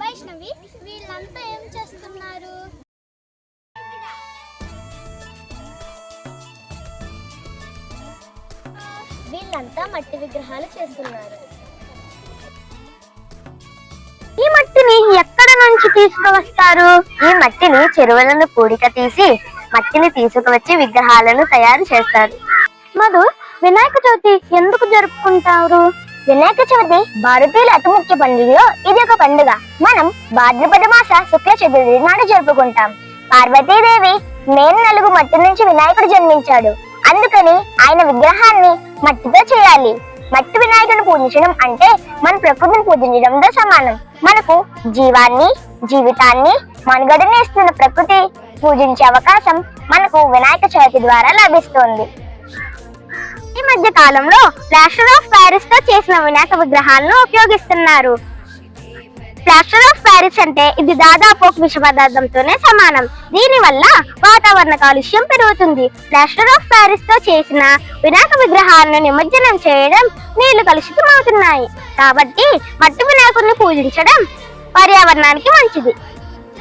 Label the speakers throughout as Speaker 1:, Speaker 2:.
Speaker 1: వైష్ణవి వీళ్ళంతా ఏం చేస్తున్నారు? వీళ్ళంతా మట్టి విగ్రహాలు చేస్తున్నారు.
Speaker 2: ఈ మట్టిని ఎక్కడ నుంచి తీసుకువస్తారు? ఈ మట్టిని చెరువులను పూడిక తీసి మట్టిని తీసుకువచ్చి విగ్రహాలను తయారు చేస్తారు. మధు వినాయక చవితి ఎందుకు జరుపుకుంటారు? వినాయక చవితి భారతీయుల అతి ముఖ్య పండుగలో ఇది ఒక పండుగ. మనం భాద్రపద మాస శుక్ల చతుర్థి నాడు జరుపుకుంటాం. పార్వతీదేవి మేన్ నలుగు మట్టి నుంచి వినాయకుడు జన్మించాడు. అందుకని ఆయన విగ్రహాన్ని మట్టితో చేయాలి. మట్టి వినాయకుడిని పూజించడం అంటే మన ప్రకృతిని పూజించడంతో సమానం. మనకు జీవాన్ని జీవితాన్ని మనుగడని ఇస్తున్న ప్రకృతి పూజించే అవకాశం మనకు వినాయక చవితి ద్వారా లభిస్తుంది. ఈ మధ్య కాలంలో ప్లాస్టర్ ఆఫ్ ప్యారిస్తో చేసిన వినాయక విగ్రహాలను ఉపయోగిస్తున్నారు. ప్లాస్టర్ ఆఫ్ ప్యారిస్ అంటే ఇది దాదాపు ఒక విష పదార్థంతోనే సమానం. దీని వల్ల వాతావరణ కాలుష్యం పెరుగుతుంది. ప్లాస్టర్ ఆఫ్ ప్యారిస్తో చేసిన వినాయక విగ్రహాలను నిమజ్జనం చేయడం నీళ్ళు కలుషితం అవుతున్నాయి కాబట్టి మట్టి వినాయకుడిని పూజించడం పర్యావరణానికి మంచిది.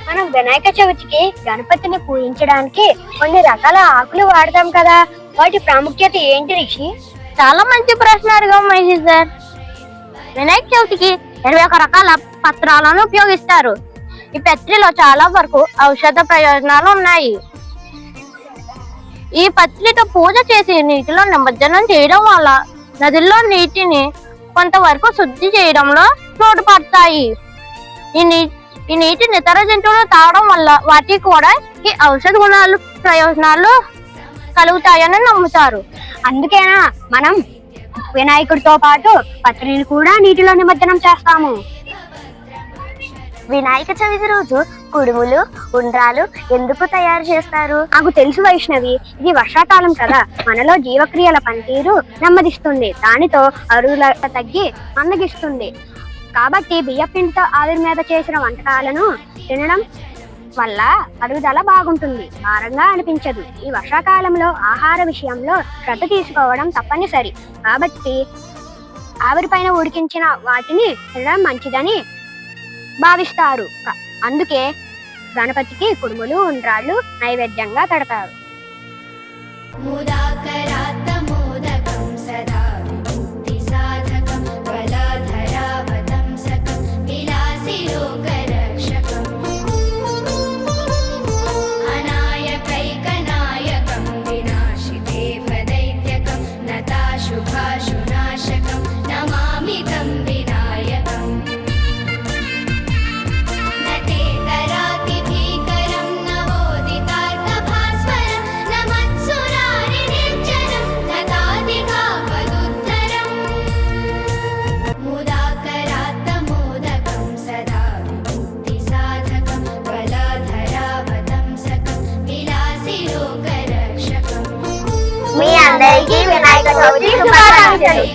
Speaker 2: మనం వినాయక చవితికి గణపతిని పూజించడానికి కొన్ని రకాల ఆకులు వాడతాం కదా. వాటి ప్రాముఖ్యత ఏంటి రిషి? చాలా మంచి ప్రశ్న అడిగాం మహేష్ సార్. వినాయక చవితికి ఇరవై ఒక రకాల పత్రాలను ఉపయోగిస్తారు. ఈ పత్రిలో చాలా వరకు ఔషధ ప్రయోజనాలు ఉన్నాయి. ఈ పత్రితో పూజ చేసి నీటిలో నిమజ్జనం చేయడం వల్ల నదుల్లో నీటిని కొంతవరకు శుద్ధి చేయడంలో తోడ్పడతాయి. ఈ నీ ఈ నీటిని ఇతర జంతువులు తాగడం వల్ల వాటికి కూడా ఈ ఔషధ గుణాలు ప్రయోజనాలు కలుగుతాయని నమ్ముతారు. అందుకేనా మనం వినాయకుడితో పాటు పత్రిని కూడా నీటిలో నిమజ్జనం చేస్తాము. వినాయక చవితి రోజు కుడుములు ఉండ్రాలు ఎందుకు తయారు చేస్తారు? నాకు తెలుసు వైష్ణవి ఇది వర్షాకాలం కదా. మనలో జీవక్రియల పనితీరు నెమ్మదిస్తుంది. దానితో అరువుల తగ్గి మందగిస్తుంది. కాబట్టి బియ్యపిండితో ఆవిరి మీద చేసిన వంటకాలను తినడం వల్ల అరుగుదల బాగుంటుంది. భారంగా అనిపించదు. ఈ వర్షాకాలంలో ఆహార విషయంలో శ్రద్ధ తీసుకోవడం తప్పనిసరి. కాబట్టి ఆవిరిపైన ఉడికించిన వాటిని తినడం మంచిదని భావిస్తారు. అందుకే గణపతికి కుడుములు ఉండ్రాళ్ళు నైవేద్యంగా పెడతారు.
Speaker 3: Mi anh đây kiếm mày có thử chiếc không bao giờ